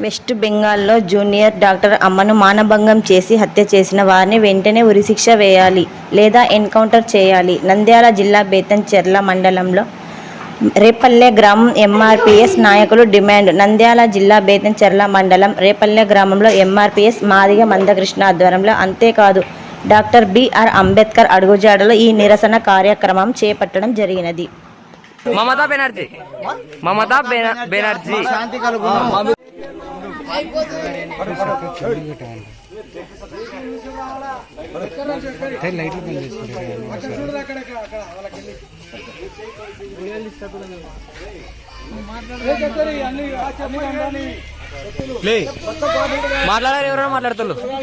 West బెంగాల్లో junior doctor అమ్మను మానభంగం చేసి హత్య చేసిన వారిని వెంటనే ఉరిశిక్ష వేయాలి లేదా ఎన్కౌంటర్ చేయాలి. నంద్యాల జిల్లా బేతంచెర్ల మండలంలో రేపల్లె గ్రామం ఎంఆర్పీఎస్ నాయకులు డిమాండ్. నంద్యాల జిల్లా బేతంచెర్ల మండలం రేపల్లె గ్రామంలో ఎంఆర్పీఎస్ మాదిగ మందకృష్ణ ఆధ్వర్యంలో అంతేకాదు డాక్టర్ బిఆర్ అంబేద్కర్ అడుగుజాడలో ఈ నిరసన కార్యక్రమం చేపట్టడం జరిగినది. మమతా బెనర్జీ. మమతా బెన- బెనర్జీ శాంతి కలుగును మాట్లాడారు ఎవరైనా మాట్లాడుతున్నారు